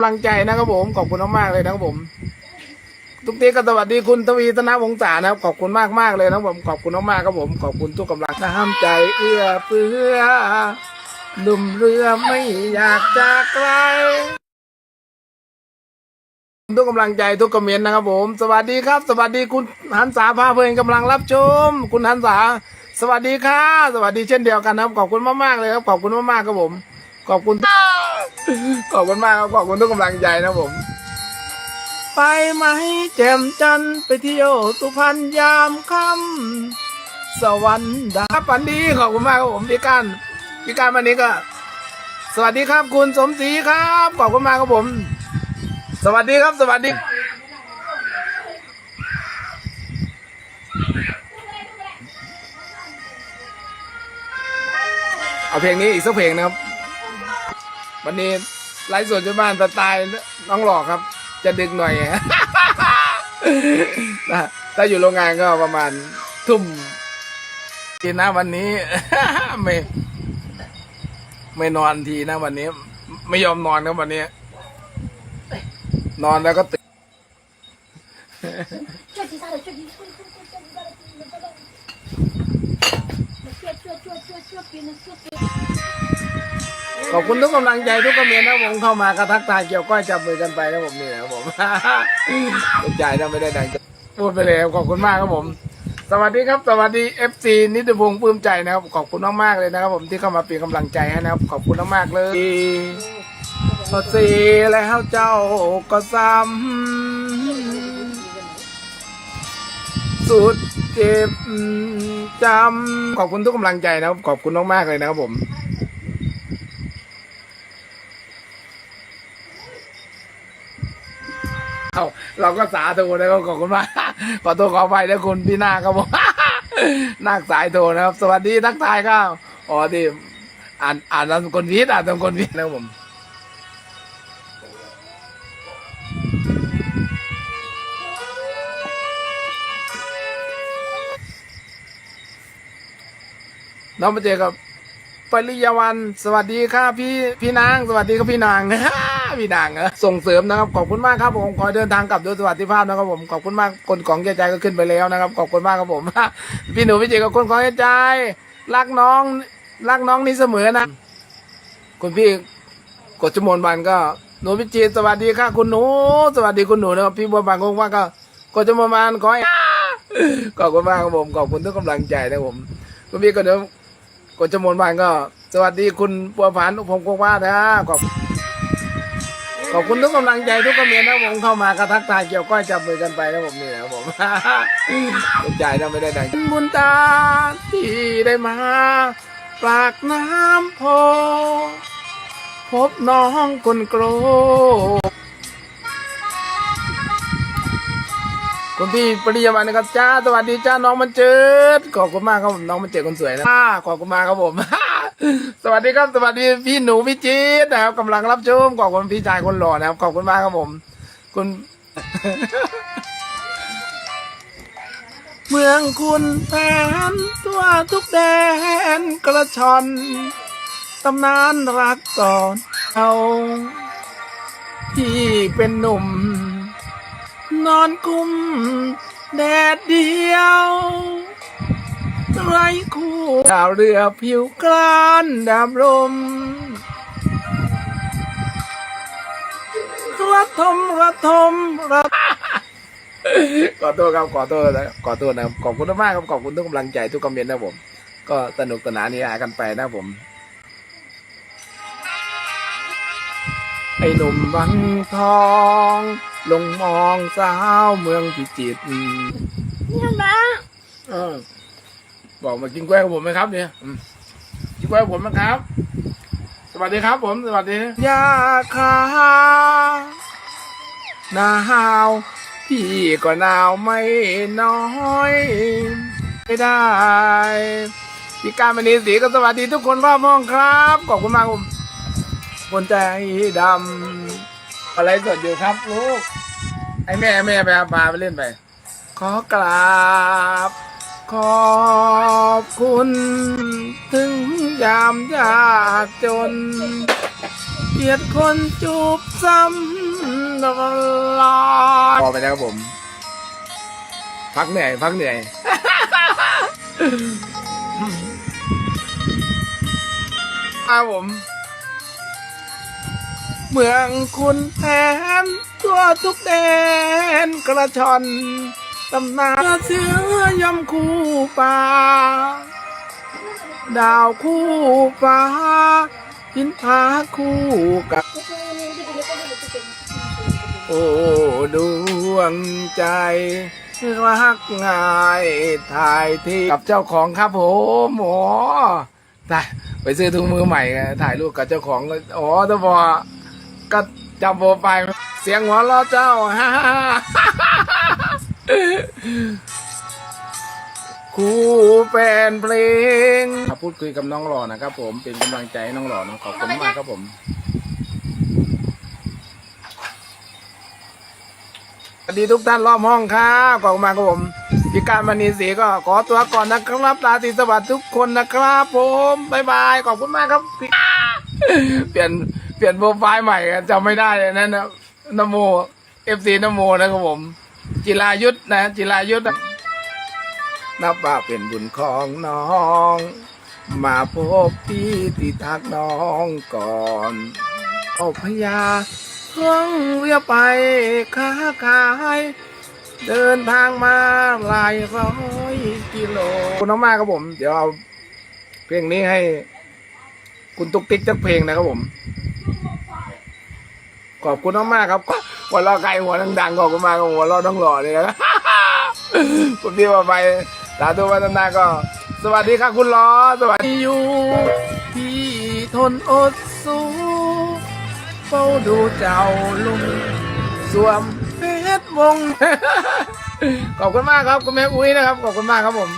กำลังใจนะครับผมขอบคุณมากๆเลยนะครับผมทุกทีก็สวัสดีคุณทวีธนวงศานะครับขอบคุณมากมากเลยนะครับผมขอบคุณมากๆครับผม ขอบคุณทุกกำลังน้ำใจเอื้อเฟื้อหนุ่มเรือไม่อยากจากไกลทุกกำลังใจทุกคอมเมนต์นะครับผม สวัสดีครับ สวัสดีคุณหันษาพาเพลินกำลังรับชม คุณหันษา สวัสดีค่ะ สวัสดีเช่นเดียวกันนะครับ ขอบคุณมากๆเลยครับ ขอบคุณมากๆครับผม ขอบคุณ ขอบคุณมากครับขอบคุณทุกกำลังใจนะผม ไปไหมแจ่มจันไปเที่ยวสุพรรณยามค่ำสวรรค์ดาปันดีขอบคุณมากครับผมพี่การพี่การวันนี้ก็ สวัสดีครับคุณสมศรีครับขอบคุณมากครับผม สวัสดีครับสวัสดีเอาเพลงนี้อีกสักเพลงนะครับ วันนี้ไลฟ์สดที่บ้านสไตล์น้องหลอกครับ จะดึกหน่อยนะถ้าอยู่โรงงานก็ประมาณทุ่มกินนะวันนี้ ไม่ ไม่นอนทีนะวันนี้ ไม่ยอมนอนครับวันนี้ นอนแล้วก็ตื่น ขอบคุณทุกกำลังใจทุกคอมเมนต์นะผมเข้ามากระทักทายเกี่ยวก้อยจับมือกันไปนะผมนี่นะผมตกใจนะไม่ได้ดังพูดไปเลยขอบคุณมากครับผม สวัสดีครับ สวัสดีเอฟซีนิติพงษ์ปลื้มใจนะครับ ขอบคุณมากๆเลยนะครับผมที่เข้ามาเป็นกำลังใจให้นะครับ ขอบคุณมากๆเลยพอสีแล้วเจ้าก็ซ้ำสุดเจ็บ จำขอบคุณทุกกำลังใจนะครับ ขอบคุณมากๆเลยนะครับผมเอาเราก็สาธุนะครับขอบคุณมากขอตัวขอไปนะคุณพี่นาครับผมนาคสายโทรนะครับ สวัสดีทักทายครับอ๋อที่อ่านอ่านนามสกุลพิษอ่านนามสกุลพิษนะครับผม น้องมาเจอกับปริยาวันสวัสดีค่ะพี่พี่นาง สวัสดีครับพี่นางพี่นางเออส่งเสริมนะครับขอบคุณมากครับผมขอเดินทางกลับโดยสวัสดิภาพนะครับผมขอบคุณมากคนของแก่ใจก็ขึ้นไปแล้วนะครับขอบคุณมากครับผมพี่หนูพี่เจกับคนของแก่ใจรักน้องรักน้องนี่เสมอนะคุณพี่กดจมนบันก็หนูพิจิตรสวัสดีค่ะคุณหนู สวัสดีคุณหนูนะครับพี่บัวบานคงว่าก็กดจมนบันขอขอบคุณมากครับผมขอบคุณทุกกำลังใจนะผมคุณพี่ก็เดี๋ยว กดจมนบานก็ สวัสดีคุณปัวผานผมคงว่านะขอบขอบคุณทุกกำลังใจทุกคอมเมนต์นะผมเข้ามากระทักทายเกี่ยวก้อยจับมือกันไปนะผมนี่นะผมตกใจนะไม่ได้ดังบุญตาที่ได้มาปากน้ำโพพบน้องคนโกร คุณพี่ปริยาวันนะครับจ้าสวัสดีจ้าน้องมันเจิดขอบคุณมากครับผมน้องมันเจิดคนสวยนะขอบคุณมากครับผม สวัสดีครับสวัสดีพี่หนูพี่จี๊ดนะครับกำลังรับชมขอบคุณพี่ชายคนหล่อนะครับขอบคุณมากครับผม คุณ เมืองคุณแผนตัวทุกแดนกระชอนตำนานรักก่อนเอาที่เป็นหนุ่ม นอนกุมแดดเดียวไรคู่ดาวเรือผิวกลานดำลมระทมระทมระขอโทษครับขอโทษนะขอโทษนะครับขอบคุณมากครับขอบคุณทุกกำลังใจทุกคอมเมนต์นะผม ก็สนุกสนานนี่หากันไปนะผม ไอ้หนุ่มวังทอง ลงมองสาวเมืองพิจิตรนี่ยนะเออบอกมากินกล้วยกผมไหมครับเนี่ยกินกล้วยกับผมนะครับ สวัสดีครับผม สวัสดียาคาหนาวพี่ก็หนาวไม่น้อย ไม่ได้พี่การมณีสีก็สวัสดีทุกคนรอบห้องครับ ขอบคุณมากผม คนใจดำอะไรสดอยู่ครับลูกไอ้แม่แม่ไปเอาปลาไปเล่นไป ขอกราบ ขอบคุณ ถึงยามยากจนทเกลียดคนจูบซ้ำตลอดพอไปแล้วครับผม พักเหนื่อยพักเหนื่อยครับผม เมืองคุณแทนตัวทุกแดนกระชอนตำนานเสือยำคู่ป่า ดาวคู่ฟ้าหินผาคู่กับ โอ้ดวงใจรักง่ายถ่ายที่กับเจ้าของครับผมหมอไปซื้อถุงมือใหม่ถ่ายรูปกับเจ้าของแล้วอ๋อตะบอ ก็จำโปรไฟล์เสียงหัวเราะเจ้าฮ่าฮ่าฮ่าคู่แฟนเพลงมาพูดคุยกับน้องหล่อนะครับผมเป็นกำลังใจให้น้องหล่อนะขอบคุณมากครับผมสวัสดีทุกท่านรอบห้องครับขอบคุณมากครับผมพี่การมณีศรีก็ขอตัวก่อนนะครับราตรีสวัสดิ์ทุกคนนะครับ ผมบายบายขอบคุณมากครับพี่เปลี่ยน เปลี่ยนโปรไฟล์ใหม่อะจำไม่ได้เนั่นนะนโมเอฟซีนโมนะครับผม จิรายุทธนะจิรายุทธนะนับว่าเป็นบุญของน้อง มาพบพี่ที่ทักน้องก่อนอพญาท่องเรือไปค้าขาย เดินทางมาหลายร้อยกิโลขอบคุณมากครับผม เดี๋ยวเอาเพลงนี้ให้ คุณตุ๊กติ๊กจักเพลงนะครับผม ขอบคุณมากๆครับหัวเราะไก่หัวดังๆขอบคุณมากครับหัวเราะต้องหล่อเลยนะคุณพี่มาไปสาธุวัฒนาก็ สวัสดีครับคุณล้อสวัสดีอยู่ที่ทนอดสู้เฝ้าดูเจ้าลุงสวมเพชรวงขอบคุณมากครับคุณแม่อุ้ยนะครับขอบคุณมากครับผม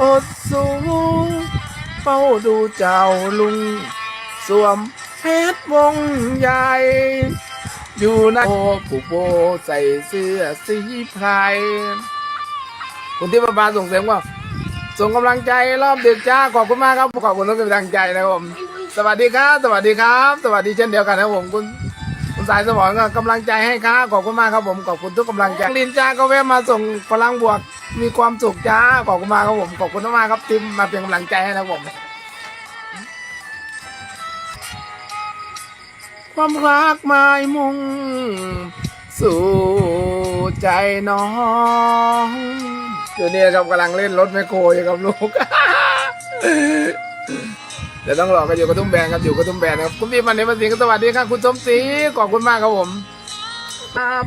อดสู้ เฝ้าดูเจ้าลุง สวมเพชรวงใหญ่ อยู่ในโอผู้โบใส่เสื้อสีไพรคุณที่ประบาส่งเสียงว่า ส่งกำลังใจรอบเด็กจ้าขอบคุณมากครับขอบคุณทุกกำลังใจนะครับผมสวัสดีครับ สวัสดีครับ สวัสดีเช่นเดียวกันนะครับผมคุณ สายสมองก็กำลังใจให้ครับขอบคุณมากครับผมขอบคุณทุกกำลังใจลินจ้าก็แวะมาส่งพลังบวก มีความสุขจ้าขอบคุณมากครับผมขอบคุณมากครับที่มาเป็นกำลังใจให้นะครับผมความรักหมายมุ่งสู่ใจน้องเดี๋ยวนี้ครับกำลังเล่นรถแมคโครอยู่กับลูก เดี๋ยวต้องรอกันอยู่กระทุ่มแบนครับอยู่กระทุ่มแบนครับคุณพี่มันนี้มาสิงห์สวัสดีครับคุณสมศรีขอบคุณมากครับผมครับ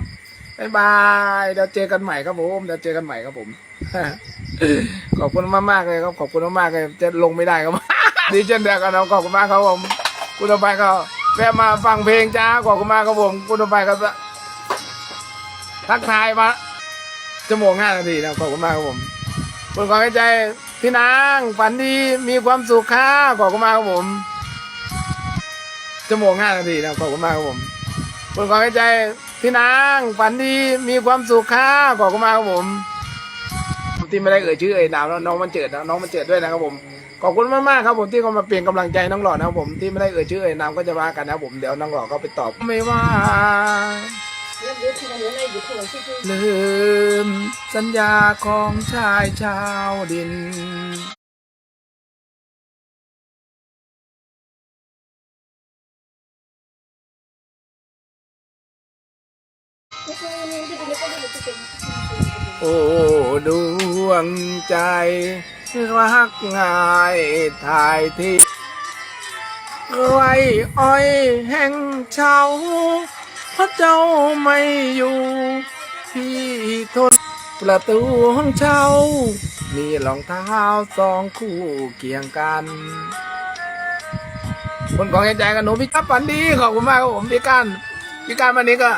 บ๊ายบายเดี๋ยวเจอกันใหม่ครับผมเดี๋ยวเจอกันใหม่ครับผม ขอบคุณมากมากเลยครับขอบคุณมากๆเลยจะลงไม่ได้ครับดีเช่นเดียวกันครับขอบคุณมากครับผม คุณต่อไปก็แวะมาฟังเพลงจ้าขอบคุณมากครับผม คุณต่อไปก็ทักทายมาชั่วโมงห้านาทีนะขอบคุณมากครับผม คุณขอให้ใจพี่นางฝันดีมีความสุขค่ะขอบคุณมากครับผมชั่วโมงห้านาทีนะขอบคุณมากครับผมคุณขอให้ใจพี่นางฝันดีมีความสุขค่ะขอบคุณมากครับผมที่ไม่ได้เอ่ยชื่อเอ่ยนามแล้วน้องมันเจิดนะน้องมันเจิดด้วยนะครับผมขอบคุณมากมากๆครับผมที่เขามาเปลี่ยนกำลังใจน้องหล่อนะครับผมที่ไม่ได้เอ่ยชื่อเอ่ยนามก็จะว่ากันนะครับผมเดี๋ยวน้องหล่อก็ไปตอบไม่ว่า ลืมสัญญาของชายชาวดินโอ้ดวงใจ รักง่ายถ่ายที่ไรอ้อยแห่งเช้า พระเจ้าไม่อยู่พี่ทนประตูห้องเช่า มีรองเท้าสองคู่เคียงกัน คนของใจกันหนูพี่ครับฝันดีขอบคุณมากครับผมพี่การพี่การวันนี้ก็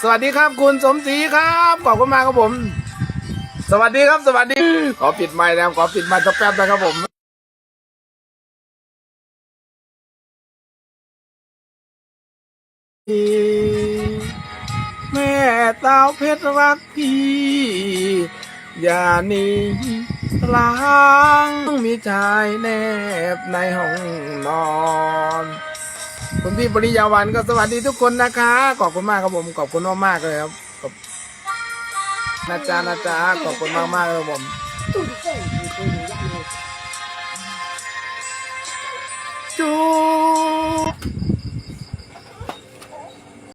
สวัสดีครับคุณสมศรีครับขอบคุณมากครับผม สวัสดีครับสวัสดี ขอปิดไมค์นะครับขอปิดไมค์สักแป๊บนะครับผม แม่เต้าเพชรรักพี่ อย่าหนีหลังมีชายแนบในห้องนอน คุณพี่ปริยาวันก็สวัสดีทุกคนนะคะ ขอบคุณมากครับผม ขอบคุณมากๆเลยครับขอบนะจ๊ะนะจ๊ะขอบคุณมากมากๆเลยครับผมจู